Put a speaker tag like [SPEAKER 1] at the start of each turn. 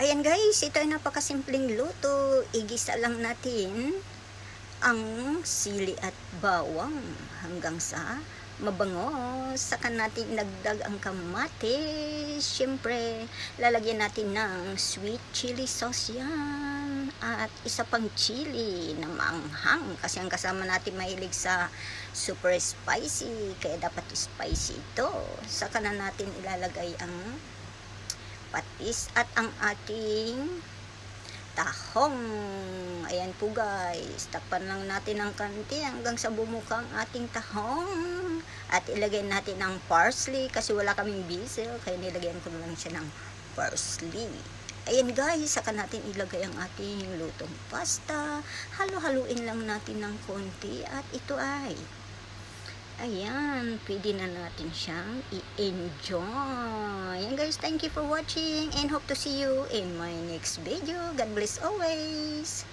[SPEAKER 1] Ayan guys, ito ay napakasimpleng luto. Igisa lang natin ang sili at bawang hanggang sa mabango. Saka natin nagdag ang kamatis. Siyempre, lalagyan natin ng sweet chili sauce yan. At isa pang chili na maanghang. Kasi ang kasama natin mahilig sa super spicy. Kaya dapat spicy ito. Saka na natin ilalagay ang patis at ang ating tahong. Ayan po guys. Takpan lang natin ng kanti hanggang sa bumuka ang ating tahong. At ilagay natin ang parsley kasi wala kaming basil. Kaya nilagyan ko lang siya ng parsley. Ayan guys, saka natin ilagay ang ating lutong pasta. Halo-haluin lang natin ng konti at ito ay Ayan, pwede na natin siyang i-enjoy. Ayan guys, thank you for watching and hope to see you in my next video. God bless always!